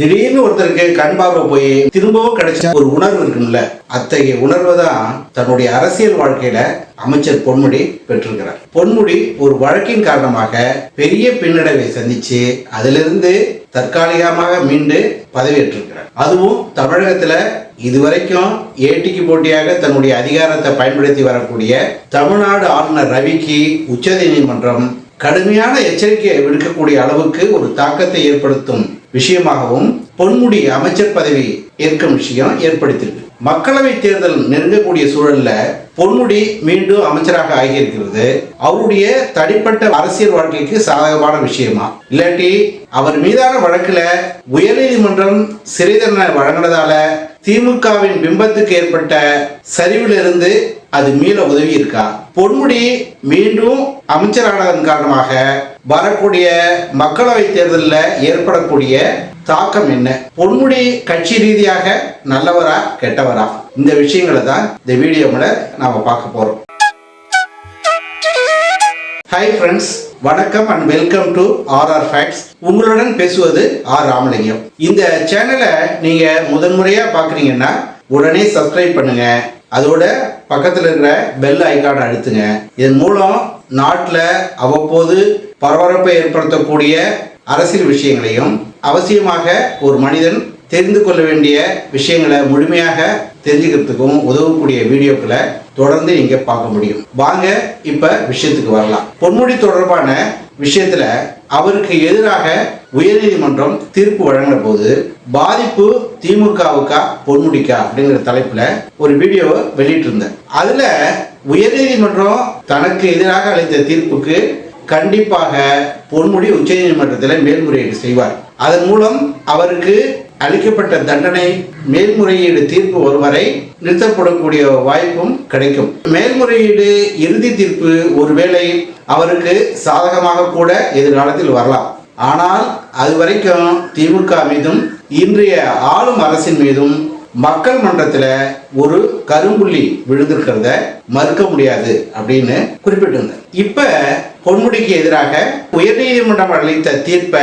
திடீர்னு ஒருத்தருக்கு கண் பார்வை போய் திரும்பவும் கிடைச்ச ஒரு உணர்வு இருக்கும்ல அத்தகைய உணர்வை தான் தன்னுடைய அரசியல் வாழ்க்கையில அமைச்சர் பொன்முடி பெற்றிருக்கிறார். பொன்முடி ஒரு வழக்கின் காரணமாக பெரிய பின்னடைவை சந்திச்சு அதிலிருந்து தற்காலிகமாக மீண்டு பதவியேற்றிருக்கிறார். அதுவும் தமிழகத்துல இதுவரைக்கும் ஏட்டிக்கு போட்டியாக தன்னுடைய அதிகாரத்தை பயன்படுத்தி வரக்கூடிய தமிழ்நாடு ஆளுநர் ரவிக்கு உச்சநீதிமன்றம் கடுமையான எச்சரிக்கையை விடுக்கக்கூடிய அளவுக்கு ஒரு தாக்கத்தை ஏற்படுத்தும் விஷயமாகவும் பொன்முடி அமைச்சர் பதவி ஏற்கும் விஷயம் ஏற்படுத்தியிருக்கு. மக்களவை தேர்தல் நெருங்கக்கூடிய சூழல்ல பொன்முடி மீண்டும் அமைச்சராக ஆகியிருக்கிறது. அவருடைய தனிப்பட்ட அரசியல் வாழ்க்கைக்கு சாதகமான விஷயமா? இல்லாட்டி அவர் மீதான வழக்குல உயர்நீதிமன்றம் சிறை தண்டனை வழங்கினதால திமுகவின் பிம்பத்துக்கு ஏற்பட்ட சரிவிலிருந்து அது மீள உதவி இருக்கா பொன்முடி மீண்டும் அமைச்சரானதன் காரணமாக வரக்கூடிய மக்களவை தேர்தலில் ஏற்படக்கூடிய தாக்கம் என்ன? பொன்முடி கட்சி ரீதியாக நல்லவரா கெட்டவரா? இந்த விஷயங்களை தான் இந்த வீடியோவில் நாம பார்க்க போறோம். ஹாய் ஃப்ரெண்ட்ஸ் வணக்கம் and welcome to RR facts உங்களுடன் பேசுவது ஆர் ராமலிங்கம். இந்த சேனலை நீங்க முதன்முறையா பார்க்குறீங்கன்னா உடனே சப்ஸ்கிரைப் பண்ணுங்க. அதோட பக்கத்தில் இருக்கிற பெல் ஐக்கானை அழுத்துங்க. இதன் மூலம் நாட்டில் அவ்வப்போது பரபரப்பை ஏற்படுத்தக்கூடிய அரசியல் விஷயங்களையும் அவசியமாக ஒரு மனிதன் தெரிந்து கொள்ள வேண்டிய விஷயங்களை முழுமையாக தெரிஞ்சுக்கிறதுக்கும் உதவக்கூடிய வீடியோக்களை தொடர்ந்து நீங்க பார்க்க முடியும். வாங்க இப்ப விஷயத்துக்கு வரலாம். பொன்முடி தொடர்பான விஷயத்துல அவருக்கு எதிராக உயர்நீதிமன்றம் தீர்ப்பு வழங்கின போது பாதிப்பு திமுகவுக்கா பொன்முடிக்கா அப்படிங்கிற தலைப்புல ஒரு வீடியோவை வெளியிட்டிருந்தேன். அதுல உயர்நீதிமன்றம் தனக்கு எதிராக அளித்த தீர்ப்புக்கு கண்டிப்பாக பொன்முடி உச்சநீதிமன்றத்தில் மேல்முறையீடு செய்வார். அதன் மூலம் அவருக்கு அளிக்கப்பட்ட தண்டனை மேல்முறையீடு தீர்ப்பு வரும் வரை நிறுத்தப்படக்கூடிய வாய்ப்பும் கிடைக்கும். மேல்முறையீடு இறுதி தீர்ப்பு ஒருவேளை அவருக்கு சாதகமாக கூட எதிர்காலத்தில் வரலாம். ஆனால் அது வரைக்கும் திமுக மீதும் இன்றைய ஆளும் அரசின் மீதும் மக்கள் மன்றத்தில் ஒரு கரும்புள்ளி விழுந்திருக்கிறத மறுக்க முடியாது அப்படின்னு குறிப்பிட்டிருந்தேன் இப்ப பொன்முடிக்கு எதிராக உயர்நீதிமன்றம் அளித்த தீர்ப்பை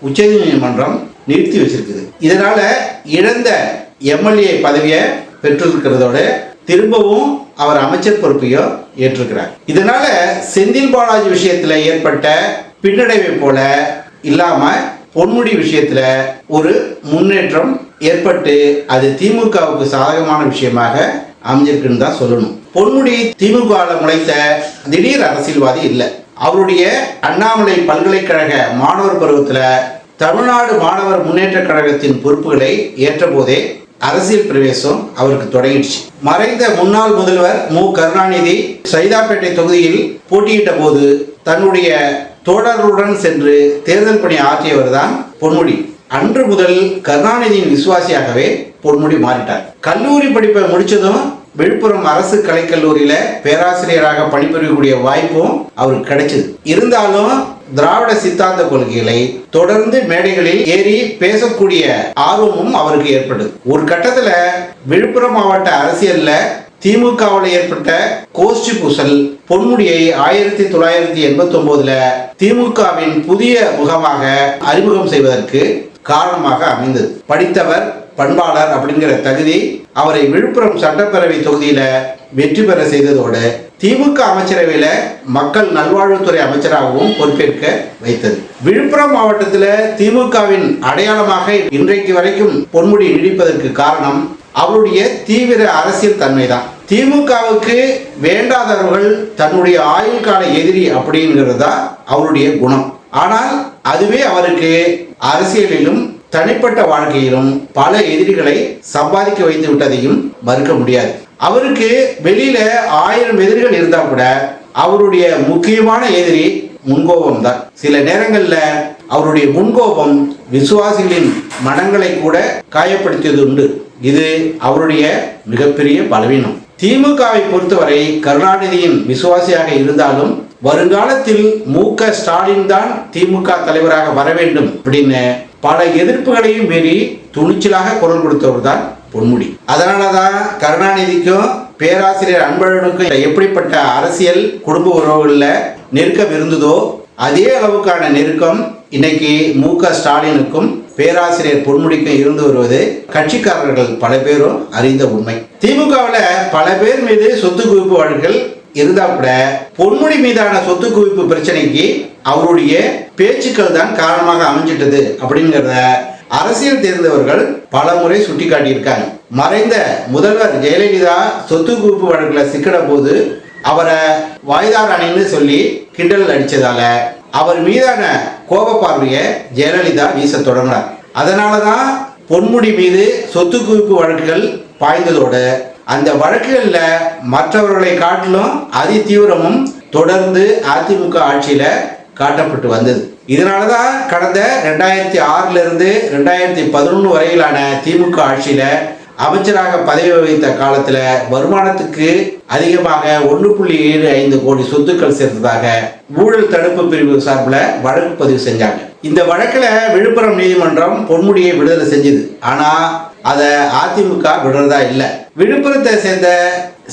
உச்சநீதிமன்றம் நிறுத்தி வச்சிருக்குது. இதனால இழந்த எம்எல்ஏ பதவியை பெற்றிருக்கிறதோடு திரும்பவும் அவர் அமைச்சர் பொறுப்பையும் ஏற்றிருக்கிறார். இதனால செந்தில் பாலாஜி விஷயத்தில் ஏற்பட்ட பின்னடைவை போல இல்லாமல் பொன்முடி விஷயத்துல ஒரு முன்னேற்றம் ஏற்பட்டு அது திமுகவுக்கு சாதகமான விஷயமாக அமைஞ்சிருக்குன்னு தான் சொல்லணும். பொன்முடி திமுகவில் முளைத்த திடீர் அரசியல்வாதி இல்லை. அவருடைய அண்ணாமலை பல்கலைக்கழக மாணவர் பருவத்தில் தமிழ்நாடு மாணவர் முன்னேற்ற கழகத்தின் பொறுப்புகளை ஏற்றபோதே அரசியல் பிரவேசம் அவருக்கு தொடங்கிடுச்சு. மறைந்த முன்னாள் முதல்வர் மு. கருணாநிதி சைதாப்பேட்டை தொகுதியில் போட்டியிட்ட போது தன்னுடைய தோழர்களுடன் சென்று தேர்தல் பணி ஆற்றியவர் தான் பொன்முடி. அன்று முதல் கருணாநிதியின் விசுவாசியாகவே பொன்முடி மாறிட்டார். கல்லூரி படிப்பை முடிச்சதும் விழுப்புரம் அரசு கலைக்கல்லூரியில பேராசிரியராக பணிபுரியக்கூடிய வாய்ப்பும் அவருக்கு கிடைச்சது. இருந்தாலும் திராவிட சித்தாந்த கொள்கைகளை தொடர்ந்து மேடைகளில் ஏறி பேசக்கூடிய ஆர்வமும் அவருக்கு ஏற்படுது ஒரு கட்டத்துல விழுப்புரம் மாவட்ட அரசியல்ல திமுகவில் ஏற்பட்ட கோஷ்டி பூசல் பொன்முடியை ஆயிரத்தி தொள்ளாயிரத்தி எண்பத்தி ஒன்பதுல திமுகவின் புதிய முகமாக அறிமுகம் செய்வதற்கு காரணமாக அமைந்தது. படித்தவர் பண்பாளர் அப்படிங்கிற தகுதி அவரை விழுப்புரம் சட்டப்பேரவை தொகுதியில வெற்றி பெற செய்ததோடு திமுக அமைச்சரவையில மக்கள் நல்வாழ்வுத்துறை அமைச்சராகவும் பொறுப்பேற்க வைத்தது. விழுப்புரம் மாவட்டத்தில் திமுகவின் அடையாளமாக இன்றைக்கு வரைக்கும் பொன்முடி நீடிப்பதற்கு காரணம் அவருடைய தீவிர அரசியல் தன்மைதான். திமுகவுக்கு வேண்டாதவர்கள் தன்னுடைய ஆயுள் கால எதிரி அப்படிங்கிறது தான் அவருடைய குணம். ஆனால் அதுவே அவருக்கு அரசியலிலும் தனிப்பட்ட வாழ்க்கையிலும் பல எதிரிகளை சம்பாதிக்க வைத்து விட்டதையும் மறுக்க முடியாது. அவருக்கு வெளியில ஆயிரம் எதிரிகள் இருந்தா கூட அவருடைய முக்கியமான எதிரி முன்கோபம் தான் சில நேரங்களில் அவருடைய முன்கோபம் விசுவாசிகளின் மனங்களை கூட காயப்படுத்தியது உண்டு. இது அவருடைய மிகப்பெரிய பலவீனம். திமுகவை பொறுத்தவரை கருணாநிதியின் விசுவாசியாக இருந்தாலும் வருங்காலத்தில் மு க ஸ்டாலின் தான் திமுக தலைவராக வர வேண்டும் அப்படின்னு பல எதிர்ப்புகளையும் மீறி துணிச்சலாக குரல் கொடுத்தவர் தான் பொன்முடி. அதனால தான் கருணாநிதிக்கும் பேராசிரியர் அன்பழகனுக்கும் எப்படிப்பட்ட அரசியல் குடும்ப உறவுகளில் நெருக்கம் இருந்ததோ அதே அளவுக்கான நெருக்கம் இன்னைக்கு மு க ஸ்டாலினுக்கும் பேராசிரியர் பொன்முடிக்கும் இருந்து வருவது கட்சிக்காரர்கள் பல பேரும் அறிந்த உண்மை. திமுகவில் பல பேர் மீது சொத்து குவிப்பு வழக்குகள் இருந்தா கூட பொன்முடி மீதான சொத்து குவிப்பு பிரச்சனைக்கு அவருடைய பேச்சுக்கள் தான் காரணமாக அமைஞ்சிட்டது அப்படிங்கிறத அரசியல் தேர்ந்தவர்கள் பல முறை சுட்டிக்காட்டியிருக்காங்க. மறைந்த முதல்வர் ஜெயலலிதா சொத்து குவிப்பு வழக்கில் சிக்கிட போது அவரை வாய்தார் அணின்னு சொல்லி கிண்டல் அடித்ததால அவர் மீதான கோப பார்வையை ஜெயலலிதா வீச தொடங்கினார். அதனால தான் பொன்முடி மீது சொத்து குவிப்பு வழக்குகள் பாய்ந்ததோடு அந்த வழக்குகளில் மற்றவர்களை காட்டிலும் அதி தீவிரமும் தொடர்ந்து அதிமுக ஆட்சியில் காட்டப்பட்டு வந்தது. இதனால தான் கடந்த ரெண்டாயிரத்தி ஆறிலிருந்து ரெண்டாயிரத்தி பதினொன்று வரையிலான திமுக ஆட்சியில் அமைச்சராக பதவி வகித்த காலத்தில் வருமானத்துக்கு அதிகமாக ஒன்று புள்ளி ஏழு ஐந்து கோடி சொத்துக்கள் சேர்த்ததாக ஊழல் தடுப்பு பிரிவு சார்பில் வழக்கு பதிவு செஞ்சாங்க. இந்த வழக்கில் விழுப்புரம் நீதிமன்றம் பொன்முடியை விடுதலை செஞ்சது. ஆனால் அதை அதிமுக விடுறதா இல்லை. விழுப்புரத்தை சேர்ந்த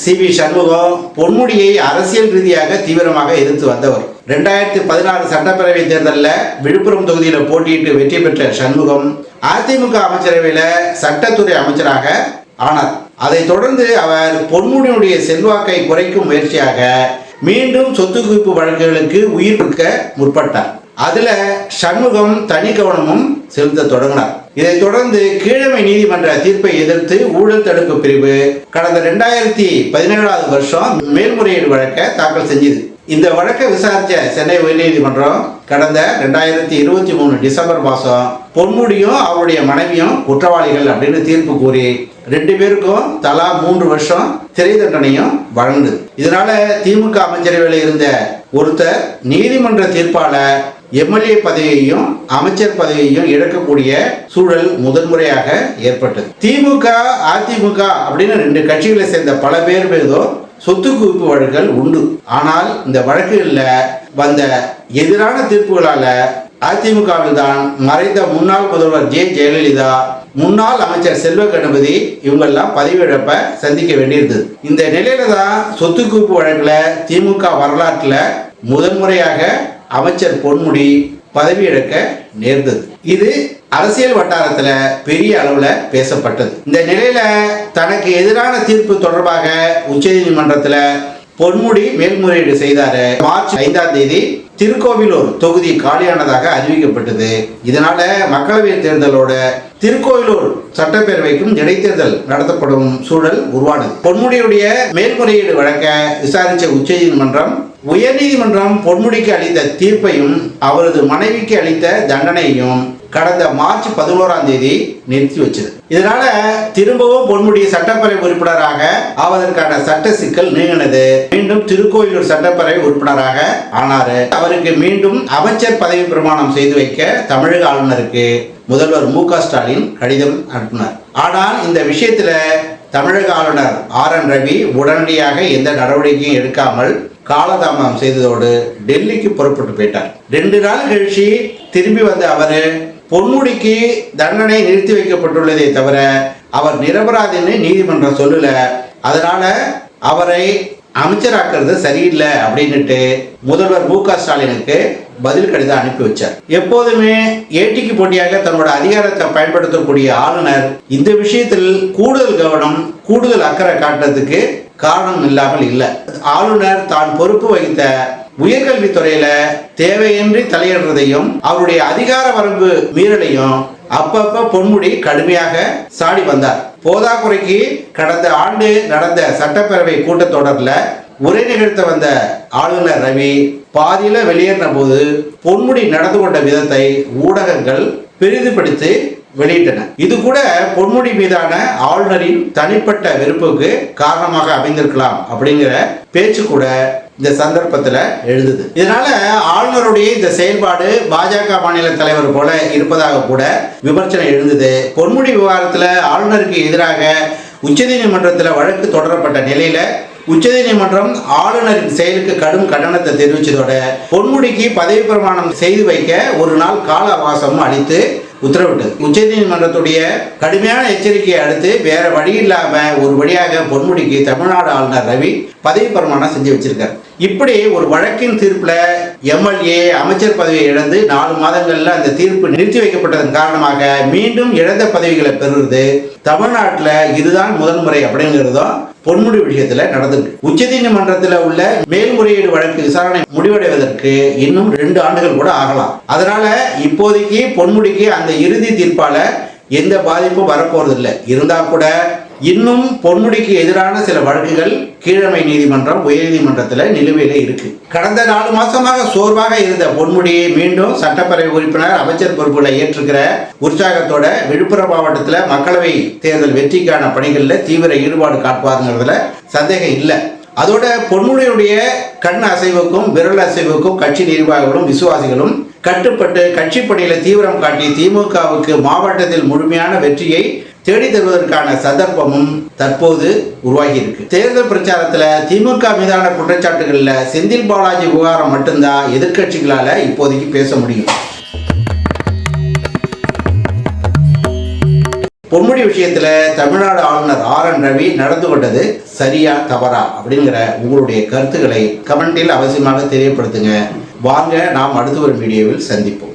சி வி சண்முகம் பொன்முடியை அரசியல் ரீதியாக தீவிரமாக எதிர்த்து வந்தவர். ரெண்டாயிரத்தி பதினாறு சட்டப்பேரவை தேர்தலில் விழுப்புரம் தொகுதியில் போட்டியிட்டு வெற்றி பெற்ற சண்முகம் அதிமுக அமைச்சரவையில் சட்டத்துறை அமைச்சராக ஆனார். அதைத் தொடர்ந்து அவர் பொன்முடியினுடைய செல்வாக்கை குறைக்கும் முயற்சியாக மீண்டும் சொத்து குவிப்பு வழக்குகளுக்கு உயிர் கொடுக்க முற்பட்டார். அதுல சண்முகம் தனி கவனமும் செலுத்த தொடங்கினார். இதைத் தொடர்ந்து கீழமை நீதிமன்ற தீர்ப்பை எதிர்த்து ஊழல் தடுப்பு பிரிவு கடந்த ரெண்டாயிரத்தி பதினேழாவது வருஷம் மேல்முறையீடு வழக்கை தாக்கல் செஞ்சது. இந்த வழக்கை விசாரித்த சென்னை உயர்நீதிமன்றம் கடந்த ரெண்டாயிரத்தி இருபத்தி மூணு டிசம்பர் மாதம் பொன்முடியும் அவருடைய மனைவியும் குற்றவாளிகள் அப்படின்னு தீர்ப்பு கூறி ரெண்டு பேருக்கும் தலா மூன்று வருஷம் சிறை தண்டனையும் வழங்குது இதனால திமுக அமைச்சரவையில் இருந்த ஒருத்தர் நீதிமன்ற தீர்ப்பால எம்எல்ஏ பதவியையும் அமைச்சர் பதவியையும் இழக்கக்கூடிய சூழல் முதன்முறையாக ஏற்பட்டது. திமுக அதிமுக அப்படின்னு ரெண்டு கட்சிகளை சேர்ந்த பல பேர் மீதும் சொத்து குவிப்பு வழக்குகள் உண்டு. ஆனால் இந்த வழக்குகளில் வந்த எதிரான தீர்ப்புகளால அதிமுகவில் தான் மறைந்த முன்னாள் முதல்வர் ஜே ஜெயலலிதா முன்னாள் அமைச்சர் செல்வ கணபதி இவங்கெல்லாம் பதவியிழப்ப சந்திக்க வேண்டியிருந்தது. இந்த நிலையில தான் சொத்து குவிப்பு வழக்குல திமுக வரலாற்றில் முதன்முறையாக அமைச்சர் பொன்முடி பதவி நேர்ந்தது. இது அரசியல் வட்டாரத்தில் பெரிய அளவில் பேசப்பட்டது. இந்த நிலையில தனக்கு எதிரான தீர்ப்பு தொடர்பாக உச்சநீதிமன்றத்தில் பொன்முடி மேல்முறையீடு செய்தாரு. மார்ச் ஐந்தாம் தேதி திருக்கோவிலூர் தொகுதி காலியானதாக அறிவிக்கப்பட்டது. இதனால மக்களவை தேர்தலோட திருக்கோவிலூர் சட்டப்பேரவைக்கும் இடைத்தேர்தல் நடத்தப்படும் சூழல் உருவானது. பொன்முடியுடைய மேல்முறையீடு வழக்க விசாரித்த உச்சநீதிமன்றம் உயர்நீதிமன்றம் பொன்முடிக்கு அளித்த தீர்ப்பையும் அவரது மனைவிக்கு அளித்த தண்டனையும் கடந்த மார்ச் பதினோராம் தேதி நிறுத்தி வச்சது. இதனால திரும்பவும் பொன்முடி சட்டப்பேரவை உறுப்பினராக ஆவதற்கான சட்ட சிக்கல் நீங்கினது. மீண்டும் திருக்கோயிலூர் சட்டப்பேரவை உறுப்பினராக ஆனாரு. அவருக்கு மீண்டும் அமைச்சர் பதவி பிரமாணம் செய்து வைக்க தமிழக ஆளுநருக்கு முதல்வர் மு ஸ்டாலின் கடிதம் அனுப்பினார். ஆனால் இந்த விஷயத்துல தமிழக ஆளுநர் ஆர் என் ரவி உடனடியாக எந்த நடவடிக்கையும் எடுக்காமல் காலதாமதம் செய்ததோடு டெல்லிக்கு புறப்பட்டு போயிட்டார். ரெண்டு நாள் கழிச்சு திரும்பி வந்த அவர் பொன்முடிக்கு தண்டனை நிறுத்தி வைக்கப்பட்டுள்ளதே தவிர அவர் நிரபராதின்னு நீதிமன்றம் சொல்லல. அதனால அவரை அமைச்சராக்குறது சரியில்லை அப்படின்னுட்டு முதல்வர் மு க ஸ்டாலினுக்கு பதில் கடிதம் அனுப்பி வச்சார். எப்போதுமே ஏட்டிக்கு போட்டியாக தன்னோட அதிகாரத்தை பயன்படுத்தக்கூடிய ஆளுநர் இந்த விஷயத்தில் கூடுதல் கவனம் கூடுதல் அக்கறை காட்டுறதுக்கு காரணம் இல்லாமல் இல்லை. ஆளுநர் தான் பொறுப்பு வகித்த உயர்கல்வித்துறையில தேவையின்றி தலையிடுறதையும் அவருடைய அதிகார வரம்பு மீறலையும் அப்பப்ப பொன்முடி கடுமையாக சாடி வந்தார். போதாக்குறைக்கு கடந்த ஆண்டு நடந்த சட்டப்பேரவை கூட்டத்தொடர்ல உரை நிகழ்த்த வந்த ஆளுநர் ரவி பாதியில வெளியேறின போது பொன்முடி நடந்து கொண்ட விதத்தை ஊடகங்கள் பெரிதுபடுத்தி வெளியிட்டன. இது கூட பொன்முடி மீதான ஆளுநரின் தனிப்பட்ட வெறுப்புக்கு காரணமாக அமைந்திருக்கலாம் அப்படிங்கிற பேச்சு கூட இந்த சந்தர்ப்பத்தில் எழுதுது. இதனால ஆளுநருடைய இந்த செயல்பாடு பாஜக மாநில தலைவர் போல இருப்பதாக கூட விமர்சனம் எழுந்தது. பொன்முடி விவகாரத்தில் ஆளுநருக்கு எதிராக உச்சநீதிமன்றத்தில் வழக்கு தொடரப்பட்ட நிலையில உச்சநீதிமன்றம் ஆளுநரின் செயலுக்கு கடும் கண்டனத்தை தெரிவித்ததோட பொன்முடிக்கு பதவி பிரமாணம் செய்து வைக்க ஒரு நாள் கால அவகாசம் அளித்து உத்தரவிட்டது. உச்சநீதிமன்றத்துடைய கடுமையான எச்சரிக்கையை அடுத்து வேற வழி இல்லாம ஒரு வழியாக பொன்முடிக்கு தமிழ்நாடு ஆளுநர் ரவி பதவி பிரமாணம் செஞ்சு வச்சிருக்கார். இப்படி ஒரு வழக்கின் தீர்ப்புல எம்எல்ஏ அமைச்சர் பதவியை இழந்து நாலு மாதங்கள்ல அந்த தீர்ப்பு நிறுத்தி வைக்கப்பட்டதன் காரணமாக மீண்டும் இழந்த பதவிகளை பெறுவது தமிழ்நாட்டுல இதுதான் முதன்முறை அப்படிங்கிறதும் பொன்முடி விஷயத்துல நடந்திருக்கு. உச்சநீதிமன்றத்தில் உள்ள மேல்முறையீடு வழக்கு விசாரணை முடிவடைவதற்கு இன்னும் ரெண்டு ஆண்டுகள் கூட ஆகலாம். அதனால இப்போதைக்கு பொன்முடிக்கு அந்த இறுதி தீர்ப்பால எந்த பாதிப்பும் வரப்போறதில்லை. இருந்தா கூட இன்னும் பொன்முடிக்கு எதிரான சில வழக்குகள் கீழமை நீதிமன்றம் உயர்நீதிமன்றத்தில் நிலுவையில் இருக்கு. கடந்த நாலு மாசமாக சோர்வாக இருந்த பொன்முடியை மீண்டும் சட்டப்பேரவை உறுப்பினர் அமைச்சர் பொறுப்புகளை ஏற்றுக்கிற உற்சாகத்தோட விழுப்புரம் மாவட்டத்தில் மக்களவை தேர்தல் வெற்றிக்கான பணிகளில் தீவிர ஈடுபாடு காட்டுவாருங்கிறதுல சந்தேகம் இல்லை. அதோட பொன்முடியுடைய கண் அசைவுக்கும் விரல் அசைவுக்கும் கட்சி நிர்வாகிகளும் விசுவாசிகளும் கட்டுப்பட்டு கட்சி பணியில தீவிரம் காட்டி திமுகவுக்கு மாவட்டத்தில் முழுமையான வெற்றியை தேடி தருவதற்கான சந்தர்ப்பமும் தற்போது உருவாகி இருக்கு தேர்தல் பிரச்சாரத்துல திமுக மீதான குற்றச்சாட்டுகள்ல செந்தில் பாலாஜி விவகாரம் மட்டும்தான் எதிர்கட்சிகளால இப்போதைக்கு பேச முடியும். பொன்முடி விஷயத்துல தமிழ்நாடு ஆளுநர் ஆர் என் ரவி நடந்து கொண்டது சரியா தவறா அப்படிங்கிற உங்களுடைய கருத்துக்களை கமெண்டில் அவசியமாக தெரியப்படுத்துங்க. வாங்க நாம் அடுத்து ஒரு வீடியோவில் சந்திப்போம்.